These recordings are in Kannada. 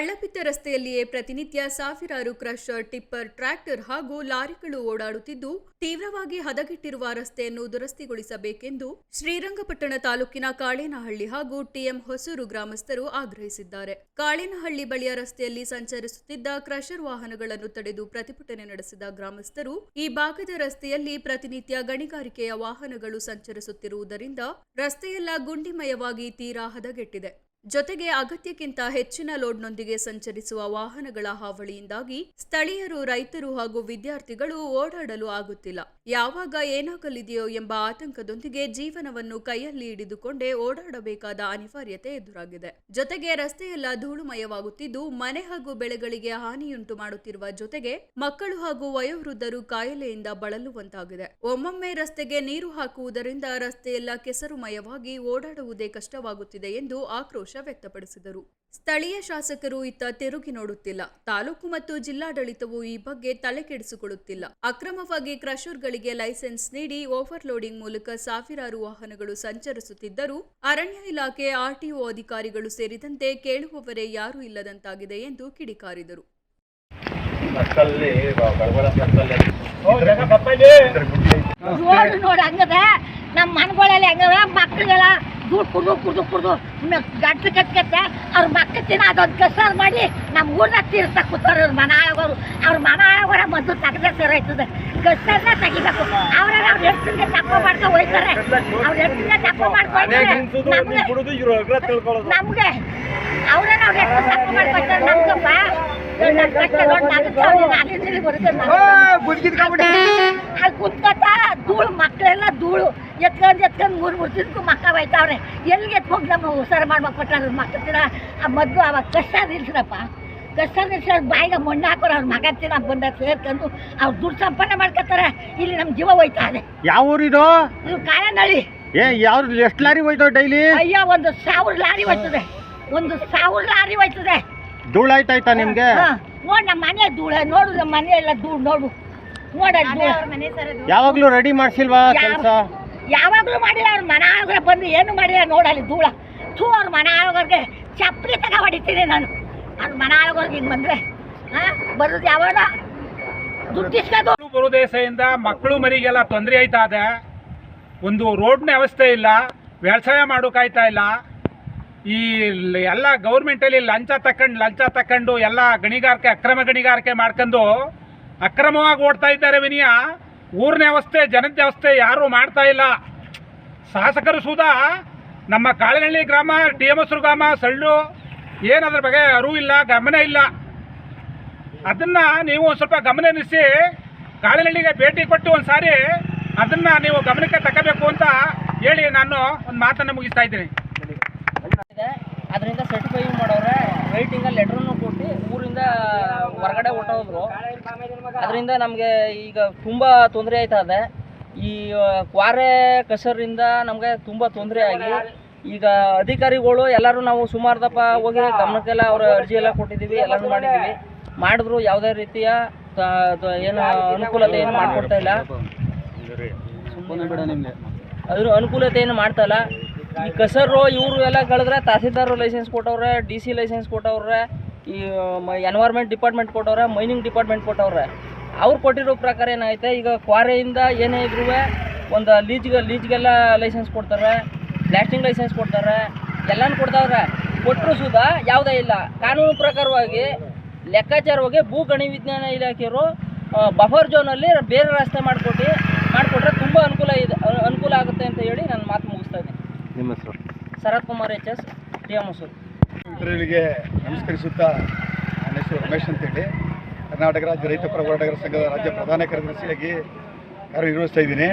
ಹಳ್ಳಪಿತ್ತ ರಸ್ತೆಯಲ್ಲಿಯೇ ಪ್ರತಿನಿತ್ಯ ಸಾವಿರಾರು ಕ್ರಷರ್, ಟಿಪ್ಪರ್, ಟ್ರ್ಯಾಕ್ಟರ್ ಹಾಗೂ ಲಾರಿಗಳು ಓಡಾಡುತ್ತಿದ್ದು, ತೀವ್ರವಾಗಿ ಹದಗೆಟ್ಟಿರುವ ರಸ್ತೆಯನ್ನು ದುರಸ್ತಿಗೊಳಿಸಬೇಕೆಂದು ಶ್ರೀರಂಗಪಟ್ಟಣ ತಾಲೂಕಿನ ಕಾಳೇನಹಳ್ಳಿ ಹಾಗೂ ಟಿಎಂ ಹೊಸೂರು ಗ್ರಾಮಸ್ಥರು ಆಗ್ರಹಿಸಿದ್ದಾರೆ. ಕಾಳೇನಹಳ್ಳಿ ಬಳಿಯ ರಸ್ತೆಯಲ್ಲಿ ಸಂಚರಿಸುತ್ತಿದ್ದ ಕ್ರಷರ್ ವಾಹನಗಳನ್ನು ತಡೆದು ಪ್ರತಿಭಟನೆ ನಡೆಸಿದ ಗ್ರಾಮಸ್ಥರು, ಈ ಭಾಗದ ರಸ್ತೆಯಲ್ಲಿ ಪ್ರತಿನಿತ್ಯ ಗಣಿಗಾರಿಕೆಯ ವಾಹನಗಳು ಸಂಚರಿಸುತ್ತಿರುವುದರಿಂದ ರಸ್ತೆಯೆಲ್ಲ ಗುಂಡಿಮಯವಾಗಿ ತೀರಾ ಹದಗೆಟ್ಟಿದೆ. ಜೊತೆಗೆ ಅಗತ್ಯಕ್ಕಿಂತ ಹೆಚ್ಚಿನ ಲೋಡ್ನೊಂದಿಗೆ ಸಂಚರಿಸುವ ವಾಹನಗಳ ಹಾವಳಿಯಿಂದಾಗಿ ಸ್ಥಳೀಯರು, ರೈತರು ಹಾಗೂ ವಿದ್ಯಾರ್ಥಿಗಳು ಓಡಾಡಲು ಆಗುತ್ತಿಲ್ಲ. ಯಾವಾಗ ಏನಾಗಲಿದೆಯೋ ಎಂಬ ಆತಂಕದೊಂದಿಗೆ ಜೀವನವನ್ನು ಕೈಯಲ್ಲಿ ಹಿಡಿದುಕೊಂಡೇ ಓಡಾಡಬೇಕಾದ ಅನಿವಾರ್ಯತೆ ಎದುರಾಗಿದೆ. ಜೊತೆಗೆ ರಸ್ತೆಯೆಲ್ಲ ಧೂಳುಮಯವಾಗುತ್ತಿದ್ದು, ಮನೆ ಹಾಗೂ ಬೆಳೆಗಳಿಗೆ ಹಾನಿಯುಂಟು ಮಾಡುತ್ತಿರುವ ಜೊತೆಗೆ ಮಕ್ಕಳು ಹಾಗೂ ವಯೋವೃದ್ಧರು ಕಾಯಿಲೆಯಿಂದ ಬಳಲುವಂತಾಗಿದೆ. ಒಮ್ಮೊಮ್ಮೆ ರಸ್ತೆಗೆ ನೀರು ಹಾಕುವುದರಿಂದ ರಸ್ತೆಯೆಲ್ಲ ಕೆಸರುಮಯವಾಗಿ ಓಡಾಡುವುದೇ ಕಷ್ಟವಾಗುತ್ತಿದೆ ಎಂದು ಆಕ್ರೋಶ ವ್ಯಕ್ತಪಡಿಸಿದರು. ಸ್ಥಳೀಯ ಶಾಸಕರು ಇತ್ತ ತಿರುಗಿ ನೋಡುತ್ತಿಲ್ಲ. ತಾಲೂಕು ಮತ್ತು ಜಿಲ್ಲಾಡಳಿತವು ಈ ಬಗ್ಗೆ ತಲೆಕೆಡಿಸಿಕೊಳ್ಳುತ್ತಿಲ್ಲ. ಅಕ್ರಮವಾಗಿ ಕ್ರಷರ್ಗಳಿಗೆ ಲೈಸೆನ್ಸ್ ನೀಡಿ ಓವರ್ಲೋಡಿಂಗ್ ಮೂಲಕ ಸಾವಿರಾರು ವಾಹನಗಳು ಸಂಚರಿಸುತ್ತಿದ್ದರೂ ಅರಣ್ಯ ಇಲಾಖೆ ಆರ್ಟಿಒ ಅಧಿಕಾರಿಗಳು ಸೇರಿದಂತೆ ಕೇಳುವವರೇ ಯಾರೂ ಇಲ್ಲದಂತಾಗಿದೆ ಎಂದು ಕಿಡಿಕಾರಿದರು. ನಮ್ಮ ಮನೆಗಳಲ್ಲಿ ಹೆಂಗವ ಮಕ್ಕಳೆಲ್ಲ ದುಡ್ಡು ಕುಡ್ದು ಕುಡ್ದು ಕುಡ್ದು ಗಂಟ್ಲು ಕಟ್ಕತ್ತೆ ಅವ್ರ ಮಕ್ಕಳು ತಿನ್ನ ಅದೊಂದು ಕಸಾರ ಮಾಡಿ ನಮ್ಮ ಊರ್ನ ತೀರ್ಸಕ್ ಕೂತಾರೆ ಅವ್ರ ಮನ ಆಗೋರು ಅವ್ರ ಮನ ಆಗೋರ ಮೊದಲು ತೆಗ್ದೆ ಸೇರಾಯ್ತದೆ. ಕಸಾರನ್ನ ತೆಗಿಬೇಕು. ಅವ್ರ ಅವ್ರ ಹೆಡ್ಸಿಗೆ ತಪ್ಪ ಮಾಡ್ಕೊ ಹೋಯ್ತಾರೆ. ಅವ್ರ ಹೆಡ್ಸಿಗೆ ತಪ್ಪ ಮಾಡ್ಕೊಂಡ್ರೆ ನಮ್ಗೆ ಕುಡಿದು ಇವ್ರು ಅಗ್ರ ತಿಳ್ಕೊಳ್ಳೋದು. ನಮ್ಗೆ ಅವ್ರೇ ನಾವು ಎಷ್ಟು ತಪ್ಪ ಮಾಡ್ಕೊತಾರೆ ನಮ್ಗಪ್ಪ ನನ್ನ ಕಷ್ಟ ನೋಡಿ ನಗುತ್ತೆ ಅವ್ನಿಗೆ ಅಲ್ಲಿಂದ ಇಲ್ಲಿ ಬರುತ್ತೆ ನಮ್ಗೆ. ಅಲ್ಲಿ ಕುತ್ಕೊತ ಧೂಳು ಮಕ್ಕಳೆಲ್ಲ ಧೂಳು. ಎತ್ಕೊಂಡು ಎತ್ಕೊಂಡು ಮೂರು ಮೂರು ದಿನಕ್ಕೂ ಮಕ್ಕ ಬೈತಾವ್ರೆ. ಎಲ್ಲಿಗೆ ಎತ್ಕೊಂಡು ನಮ್ಮ ಹುಷಾರು ಮಾಡ್ಬೇಕು ಕೊಟ್ಟಾರ ಮಕ್ಕ ತಿನ್ನ ಆ ಮದ್ದು ಅವಾಗ ಕಷ್ಟ ನಿಲ್ಸ್ರಪ್ಪ. ಕಷ್ಟ ನಿಲ್ಸ ಬಾಯಿಗೆ ಮಣ್ಣು ಹಾಕೋರು ಅವ್ರ ಮಗ ತಿನ್ನ ಬಂದ ಸೇರ್ಕೊಂಡು ಅವ್ರು ದುಡ್ಡು ಸಂಪನ್ನ ಮಾಡ್ಕೊತಾರೆ. ಇಲ್ಲಿ ನಮ್ಮ ಜೀವ ಹೋಯ್ತಾ ಇದೆ. ಯಾವ ಊರಿದು ಇದು? ಕಾಯನಹಳ್ಳಿ ಏ ಯಾವ ಎಷ್ಟು ಲಾರಿ ಹೋಯ್ತಾವ ಡೈಲಿ? ಅಯ್ಯೋ ಒಂದು ಸಾವಿರ ಲಾರಿ ಹೋಯ್ತದೆ. ಒಂದು ಸಾವಿರ ಲಾರಿ ಹೋಯ್ತದೆ. ಧೂಳಾಯ್ತಾಯ್ತಾ ನಿಮಗೆ? ನೋಡ್ ನಮ್ಮ ಮನೆ ಧೂಳ ನೋಡು ನಮ್ಮ ಮನೆ ಎಲ್ಲ ಧೂಳು ನೋಡು. ನೋಡ ಯಾವಾಗ್ಲೂ ರೆಡಿ ಮಾಡ್ಸಿಲ್ವಾ ಕೆಲಸ? ಯಾವಾಗಲೂ ಮಾಡಿಲ್ಲ, ಅವ್ರ ಮನ ಆಳ್ಗರೆ ಬಂದು ಏನು ಮಾಡಿಲ್ಲ ನೋಡಲ್ಲಿ ಧೂಳ. ಥೂ, ಅವ್ರ ಮನ ಆಳ್ಗರ್ಗೆ ಚಪ್ಪಲಿ ತಗ ಹೊಡಿತೀನಿ ನಾನು. ಅವ್ರ ಮನ ಆಳ್ಗರ್ಗೆ ಹಿಂಗೆ ಬಂದರೆ ಹಾಂ ಬರೋದು ಯಾವಾಗ? ದುಡ್ಡು ಬರುದೇಶದಿಂದ ಮಕ್ಕಳು ಮರಿಗೆಲ್ಲ ತೊಂದರೆ ಆಯ್ತಾ ಇದೆ? ಒಂದು ರೋಡ್ನ ವ್ಯವಸ್ಥೆ ಇಲ್ಲ, ವ್ಯವಸಾಯ ಮಾಡೋಕ್ಕಾಯ್ತಾ ಇಲ್ಲ? ಈ ಎಲ್ಲ ಗೌರ್ಮೆಂಟಲ್ಲಿ ಲಂಚ ತಕೊಂಡು ಲಂಚ ತಕೊಂಡು ಎಲ್ಲ ಗಣಿಗಾರಿಕೆ, ಅಕ್ರಮ ಗಣಿಗಾರಿಕೆ ಮಾಡ್ಕೊಂಡು ಅಕ್ರಮವಾಗಿ ಓಡ್ತಾ ಇದ್ದಾರೆ ವಿನಿಯ. ಊರಿನ ವ್ಯವಸ್ಥೆ ಜನದ ವ್ಯವಸ್ಥೆ ಯಾರೂ ಮಾಡ್ತಾ ಇಲ್ಲ. ಶಾಸಕರು ಸುದಾ ನಮ್ಮ ಕಾಳನಹಳ್ಳಿ ಗ್ರಾಮ ಡಿ ಎಂ ಗ್ರಾಮ, ಸಳ್ಳು ಏನದ್ರ ಬಗ್ಗೆ ಅರಿವು ಇಲ್ಲ, ಗಮನ ಇಲ್ಲ. ಅದನ್ನ ನೀವು ಒಂದು ಸ್ವಲ್ಪ ಗಮನ ಹರಿಸಿ ಕಾಳಿನಹಳ್ಳಿಗೆ ಭೇಟಿ ಕೊಟ್ಟು ಒಂದು ಸಾರಿ ಅದನ್ನ ನೀವು ಗಮನಕ್ಕೆ ತಗೋಬೇಕು ಅಂತ ಹೇಳಿ ನಾನು ಒಂದು ಮಾತನ್ನು ಮುಗಿಸ್ತಾ ಇದ್ದೀನಿ. ಇದೆ ಅದರಿಂದ ಸರ್ಟಿಫೈ ಮಾಡೋರೆ ವೈಟಿಂಗಲ್ಲಿ ಲೆಟ್ರನ್ನು ಊರಿಂದ ಹೊರಗಡೆ ಹೊಟ್ಟೋದ್ರು ಅದರಿಂದ ನಮಗೆ ಈಗ ತುಂಬ ತೊಂದರೆ ಆಯ್ತಾ ಇದೆ. ಈ ಕ್ವಾರೆ ಕಸರಿಂದ ನಮಗೆ ತುಂಬ ತೊಂದರೆ ಆಗಿ ಈಗ ಅಧಿಕಾರಿಗಳು ಎಲ್ಲರೂ ನಾವು ಸುಮಾರು ದಪ್ಪ ಹೋಗಿ ಗಮನಕ್ಕೆಲ್ಲ ಅವ್ರ ಅರ್ಜಿ ಎಲ್ಲ ಕೊಟ್ಟಿದ್ದೀವಿ ಎಲ್ಲರೂ ಮಾಡಿದ್ದೀವಿ. ಮಾಡಿದ್ರು ಯಾವುದೇ ರೀತಿಯ ಏನು ಅನುಕೂಲತೆ ಏನು ಮಾಡಿಕೊಡ್ತಾ ಇಲ್ಲ. ಅದ್ರ ಅನುಕೂಲತೆ ಏನು ಮಾಡ್ತಾ ಇಲ್ಲ. ಈ ಕಸರು ಇವರು ಎಲ್ಲ ಕಳೆದ್ರೆ ತಹಸೀಲ್ದಾರ್ ಲೈಸೆನ್ಸ್ ಕೊಟ್ಟವ್ರೆ ಡಿ ಸಿ ಲೈಸೆನ್ಸ್ ಕೊಟ್ಟವ್ರೆ ಈ ಎನ್ವೈರ್ಮೆಂಟ್ ಡಿಪಾರ್ಟ್ಮೆಂಟ್ ಕೊಟ್ಟವ್ರೆ ಮೈನಿಂಗ್ ಡಿಪಾರ್ಟ್ಮೆಂಟ್ ಕೊಟ್ಟವ್ರೆ. ಅವ್ರು ಕೊಟ್ಟಿರೋ ಪ್ರಕಾರ ಏನಾಯ್ತೆ ಈಗ ಕ್ವಾರೆಯಿಂದ ಏನೇ ಇದ್ರೂ ಒಂದು ಲೀಜ್ಗೆ ಲೀಜ್ಗೆಲ್ಲ ಲೈಸೆನ್ಸ್ ಕೊಡ್ತಾರೆ ಬ್ಲಾಸ್ಟಿಂಗ್ ಲೈಸೆನ್ಸ್ ಕೊಡ್ತಾರೆ ಎಲ್ಲನೂ ಕೊಡ್ತಾವ್ರೆ. ಕೊಟ್ಟರು ಸುದ ಯಾವುದೇ ಇಲ್ಲ. ಕಾನೂನು ಪ್ರಕಾರವಾಗಿ ಲೆಕ್ಕಾಚಾರವಾಗಿ ಭೂ ಗಣಿ ವಿಜ್ಞಾನ ಇಲಾಖೆಯವರು ಬಫರ್ ಜೋನಲ್ಲಿ ಬೇರೆ ರಸ್ತೆ ಮಾಡಿಕೊಟ್ಟು ಮಾಡಿಕೊಟ್ರೆ ತುಂಬ ಅನುಕೂಲ ಇದೆ ಅನುಕೂಲ ಆಗುತ್ತೆ ಅಂತ ಹೇಳಿ ನಾನು ಮಾತು ಮುಗಿಸ್ತಾ ಇದ್ದೀನಿ. ನಿಮ್ಮ ಹೆಸರು? Sharath Kumar H S T M ಮಿತ್ರರಿಗೆ ನಮಸ್ಕರಿಸುತ್ತಾ ನನ್ನ ಹೆಸರು ರಮೇಶ್ ಅಂತೇಳಿ. ಕರ್ನಾಟಕ ರಾಜ್ಯ ರೈತ ಪರ ಹೋರಾಟಗಾರ ಸಂಘದ ರಾಜ್ಯ ಪ್ರಧಾನ ಕಾರ್ಯದರ್ಶಿಯಾಗಿ ಕಾರ್ಯನಿರ್ವಹಿಸ್ತಾ ಇದ್ದೀನಿ.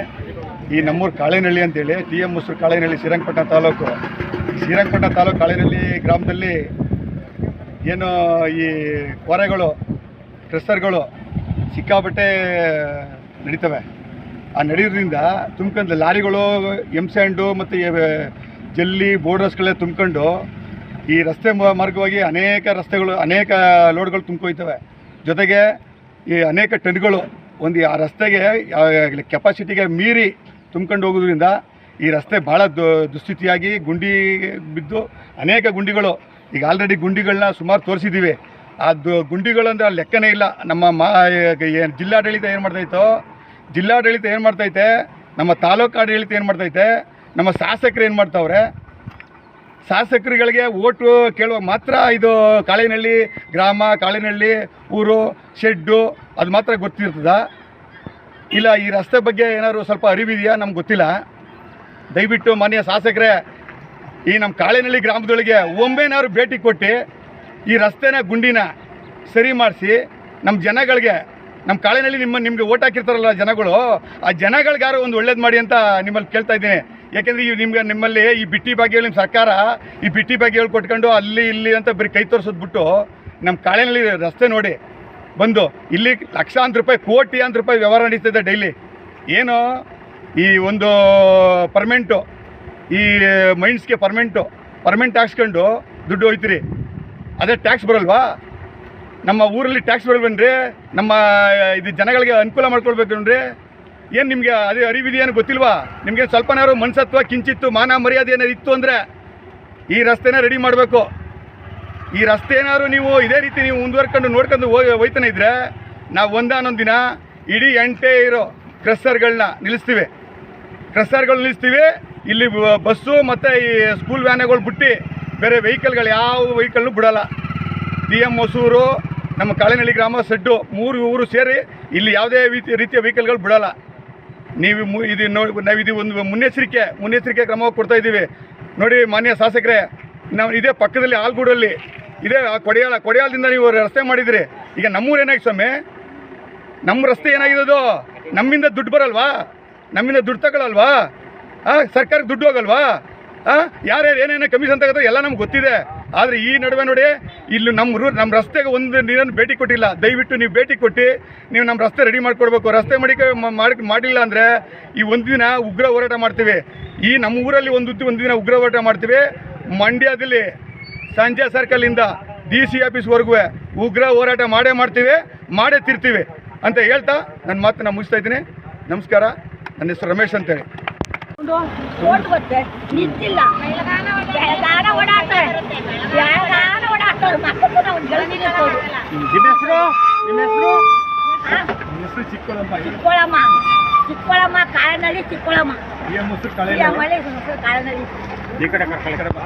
ಈ ನಮ್ಮೂರು ಕಾಳೇನಹಳ್ಳಿ ಅಂತೇಳಿ, ಟಿ ಎಂ ಮುಸ್ರು ಕಾಳೇನಹಳ್ಳಿ, ಶ್ರೀರಂಗಪಟ್ಟಣ ತಾಲೂಕು. ಶ್ರೀರಂಗಪಟ್ಟಣ ತಾಲೂಕು ಕಾಳೇನಹಳ್ಳಿ ಗ್ರಾಮದಲ್ಲಿ ಏನು ಈ ಕೊರೆಗಳು ಟ್ರೆಸ್ಸರ್ಗಳು ಸಿಕ್ಕಾಪಟ್ಟೆ ನಡೀತವೆ. ಆ ನಡೆಯೋದ್ರಿಂದ ತುಂಬ್ಕೊಂಡು ಲಾರಿಗಳು ಎಂ ಸ್ಯಾಂಡು ಮತ್ತು ಜಲ್ಲಿ, ಬೋರ್ಡರ್ಸ್ಗಳೇ ತುಂಬ್ಕೊಂಡು ಈ ರಸ್ತೆ ಮಾರ್ಗವಾಗಿ ಅನೇಕ ರಸ್ತೆಗಳು, ಅನೇಕ ಲೋಡ್ಗಳು ತುಂಬ್ಕೊಯ್ತವೆ. ಜೊತೆಗೆ ಈ ಅನೇಕ ಟನ್ಗಳು ಒಂದು ಆ ರಸ್ತೆಗೆ ಕೆಪಾಸಿಟಿಗೆ ಮೀರಿ ತುಂಬ್ಕೊಂಡು ಹೋಗೋದ್ರಿಂದ ಈ ರಸ್ತೆ ಭಾಳ ದುಸ್ಥಿತಿಯಾಗಿ ಗುಂಡಿ ಬಿದ್ದು ಅನೇಕ ಗುಂಡಿಗಳು, ಈಗ ಆಲ್ರೆಡಿ ಗುಂಡಿಗಳನ್ನ ಸುಮಾರು ತೋರಿಸಿದ್ದೀವಿ. ಅದು ಗುಂಡಿಗಳಂದ್ರೆ ಲೆಕ್ಕನೇ ಇಲ್ಲ. ನಮ್ಮ ಮಾ ಏನು ಜಿಲ್ಲಾಡಳಿತ ಏನು ಮಾಡ್ತಾಯಿತ್ತೋ ಜಿಲ್ಲಾಡಳಿತ ಏನು ಮಾಡ್ತೈತೆ, ನಮ್ಮ ತಾಲೂಕು ಆಡಳಿತ ಏನು ಮಾಡ್ತೈತೆ, ನಮ್ಮ ಶಾಸಕರು ಏನು ಮಾಡ್ತಾವ್ರೆ ಶಾಸಕರುಗಳಿಗೆ ಓಟು ಕೇಳುವ ಮಾತ್ರ ಇದು ಕಾಳಿನಹಳ್ಳಿ ಗ್ರಾಮ, ಕಾಳಿನಹಳ್ಳಿ ಊರು, ಶೆಡ್ಡು ಅದು ಮಾತ್ರ ಗೊತ್ತಿರ್ತದ. ಇಲ್ಲ, ಈ ರಸ್ತೆ ಬಗ್ಗೆ ಏನಾದ್ರು ಸ್ವಲ್ಪ ಅರಿವಿದೆಯಾ? ನಮ್ಗೆ ಗೊತ್ತಿಲ್ಲ. ದಯವಿಟ್ಟು ಮಾನ್ಯ ಶಾಸಕರೇ, ಈ ನಮ್ಮ ಕಾಳಿನಹಳ್ಳಿ ಗ್ರಾಮದೊಳಗೆ ಒಮ್ಮೆನಾದ್ರು ಭೇಟಿ ಕೊಟ್ಟು ಈ ರಸ್ತೆನ, ಗುಂಡಿನ ಸರಿ ಮಾಡಿಸಿ ನಮ್ಮ ಜನಗಳಿಗೆ ನಮ್ಮ ಕಾಳಿನಲ್ಲಿ ನಿಮ್ಮ, ನಿಮಗೆ ಓಟ್ ಹಾಕಿರ್ತಾರಲ್ಲ ಜನಗಳು, ಆ ಜನಗಳಿಗಾರು ಒಂದು ಒಳ್ಳೇದು ಮಾಡಿ ಅಂತ ನಿಮ್ಮಲ್ಲಿ ಕೇಳ್ತಾ ಇದ್ದೀನಿ. ಯಾಕೆಂದರೆ ಈ ನಿಮ್ಗೆ ನಿಮ್ಮಲ್ಲಿ ಈ ಬಿಟ್ಟಿ ಭಾಗ್ಯಗಳು ನಿಮ್ಮ ಸರ್ಕಾರ ಈ ಬಿಟ್ಟಿ ಭಾಗ್ಯಗಳು ಕೊಟ್ಕೊಂಡು ಅಲ್ಲಿ ಇಲ್ಲಿ ಅಂತ ಬರೀ ಕೈ ತೋರಿಸೋದು ಬಿಟ್ಟು ನಮ್ಮ ಕಾಳಿನಹಳ್ಳಿ ರಸ್ತೆ ನೋಡಿ ಬಂದು ಇಲ್ಲಿ ಲಕ್ಷಾಂತರ ರೂಪಾಯಿ ಕೋಟಿ ಅಂತ ರೂಪಾಯಿ ವ್ಯವಹಾರ ನಡೀತಿದೆ ಡೈಲಿ. ಏನು ಈ ಒಂದು ಪರ್ಮೆಂಟು ಈ ಮೈಂಡ್ಸ್ಗೆ ಪರ್ಮೆಂಟು ಪರ್ಮೆಂಟ್ ಹಾಕ್ಸ್ಕೊಂಡು ದುಡ್ಡು ಹೋಯ್ತೀರಿ. ಅದೇ ಟ್ಯಾಕ್ಸ್ ಬರಲ್ವಾ? ನಮ್ಮ ಊರಲ್ಲಿ ಟ್ಯಾಕ್ಸ್ ಬರಲ್ವೇನ್ರಿ? ನಮ್ಮ, ಇದು ಜನಗಳಿಗೆ ಅನುಕೂಲ ಮಾಡ್ಕೊಳ್ಬೇಕೇನ್ರಿ? ಏನು ನಿಮಗೆ ಅದೇ ಅರಿವಿದೆಯೇನು ಗೊತ್ತಿಲ್ವಾ? ನಿಮಗೆ ಸ್ವಲ್ಪನಾರು ಮನಸತ್ವ ಕಿಂಚಿತ್ತು, ಮಾನ ಮರ್ಯಾದೆ ಏನಾದ್ರು ಇತ್ತು ಅಂದರೆ ಈ ರಸ್ತೆನ ರೆಡಿ ಮಾಡಬೇಕು. ಈ ರಸ್ತೆ ಏನಾದ್ರು ನೀವು ಇದೇ ರೀತಿ ನೀವು ಮುಂದುವರ್ಕೊಂಡು ನೋಡ್ಕೊಂಡು ಹೋಗಿ, ಹೋಯ್ತಾನೆ ಇದ್ರೆ ನಾವು ಒಂದಾನೊಂದು ದಿನ ಇಡೀ ಎಂಟೇ ಇರೋ ಕ್ರಸ್ಸರ್ಗಳನ್ನ ನಿಲ್ಲಿಸ್ತೀವಿ. ಕ್ರಸ್ಸರ್ಗಳು ನಿಲ್ಲಿಸ್ತೀವಿ, ಇಲ್ಲಿ ಬಸ್ಸು ಮತ್ತು ಈ ಸ್ಕೂಲ್ ವ್ಯಾನ್ಗಳು ಬಿಟ್ಟು ಬೇರೆ ವೆಹಿಕಲ್ಗಳು ಯಾವ ವೆಹಿಕಲ್ನು ಬಿಡೋಲ್ಲ. ಡಿ ಎಂ ಹೊಸೂರು ನಮ್ಮ ಕಾಳಿನಹಳ್ಳಿ ಗ್ರಾಮ, ಸೆಡ್ಡು ಮೂರು ಊರು ಸೇರಿ ಇಲ್ಲಿ ಯಾವುದೇ ರೀತಿ, ರೀತಿಯ ವೆಹಿಕಲ್ಗಳು ಬಿಡಲ್ಲ. ನೀವು ಇದು ನೋಡಿ ನಾವು ಇದು ಒಂದು ಮುನ್ನೆಚ್ಚರಿಕೆ ಮುನ್ನೆಚ್ಚರಿಕೆ ಕ್ರಮ ಕೊಡ್ತಾ ಇದ್ದೀವಿ. ನೋಡಿ, ಮಾನ್ಯ ಶಾಸಕರೇ, ನಾವು ಇದೇ ಪಕ್ಕದಲ್ಲಿ ಆಲ್ಗೂಡಲ್ಲಿ, ಇದೇ ಆ ಕೊಡಿಯಾಲ ಕೊಡಿಯಾಲದಿಂದ ನೀವು ರಸ್ತೆ ಮಾಡಿದಿರಿ. ಈಗ ನಮ್ಮೂರು ಏನಾಗಿ ಸ್ವಾಮಿ? ನಮ್ಮ ರಸ್ತೆ ಏನಾಗಿರೋದು? ನಮ್ಮಿಂದ ದುಡ್ಡು ಬರಲ್ವಾ? ನಮ್ಮಿಂದ ದುಡ್ಡು ತಗೊಳಲ್ವಾ? ಹಾಂ ಸರ್ಕಾರಕ್ಕೆ ದುಡ್ಡು ಹೋಗಲ್ವಾ? ಹಾಂ ಯಾರ್ಯಾರು ಏನೇನೋ ಕಮಿಷನ್ ತಗೋತಾರೆ, ಎಲ್ಲ ನಮ್ಗೆ ಗೊತ್ತಿದೆ. ಆದರೆ ಈ ನಡುವೆ ನೋಡಿ, ಇಲ್ಲಿ ನಮ್ಮ ರೂ ನಮ್ಮ ರಸ್ತೆಗೆ ಒಂದು ನೀರನ್ನು ಭೇಟಿ ಕೊಟ್ಟಿಲ್ಲ. ದಯವಿಟ್ಟು ನೀವು ಭೇಟಿ ಕೊಟ್ಟು, ನೀವು ನಮ್ಮ ರಸ್ತೆ ರೆಡಿ ಮಾಡಿಕೊಡ್ಬೇಕು. ರಸ್ತೆ ಮಾಡಿ ಮಾಡಿ, ಮಾಡಿಲ್ಲ ಅಂದರೆ ಈ ಒಂದು ದಿನ ಉಗ್ರ ಹೋರಾಟ ಮಾಡ್ತೀವಿ. ಈ ನಮ್ಮ ಊರಲ್ಲಿ ಒಂದು ಒಂದು ದಿನ ಉಗ್ರ ಹೋರಾಟ ಮಾಡ್ತೀವಿ. ಮಂಡ್ಯದಲ್ಲಿ, ಸಂಜೆ ಸರ್ಕಲಿಂದ ಡಿ ಸಿ ಆಫೀಸ್ವರೆಗೂ ಉಗ್ರ ಹೋರಾಟ ಮಾಡೇ ಮಾಡ್ತೀವಿ, ಮಾಡೇ ತಿರ್ತೀವಿ ಅಂತ ಹೇಳ್ತಾ ನನ್ನ ಮಾತನ್ನ ಮುಗಿಸ್ತಾ ಇದ್ದೀನಿ. ನಮಸ್ಕಾರ. ನನ್ನ ಹೆಸರು ರಮೇಶ್ ಅಂತೇಳಿ ಓಟ್ ಗೊತ್ತೆ ನಿಂತಿಲ್ಲ ಬೆಳಗಾನ ಓಡಾಡ್ತಾರೆ ಬೆಳಗಾನ ಓಡಾಡ್ತಾರೆ ಮಕ್ಕಳು ನಾವು ಗೆಳತಿಗೆ ತೋರು ನಿಮ್ಮ ಹೆಸರು ನಿಮ್ಮ ಹೆಸರು ಚಿಕ್ಕೋಳಮ್ಮ ಚಿಕ್ಕೋಳಮ್ಮ. ಕಾಳನಳ್ಳಿ ಚಿಕ್ಕೋಳಮ್ಮ. ಕಾಳನಳ್ಳಿ ಈ ಕಡೆ ಕರ್ಕೊಳ್ಳಿ.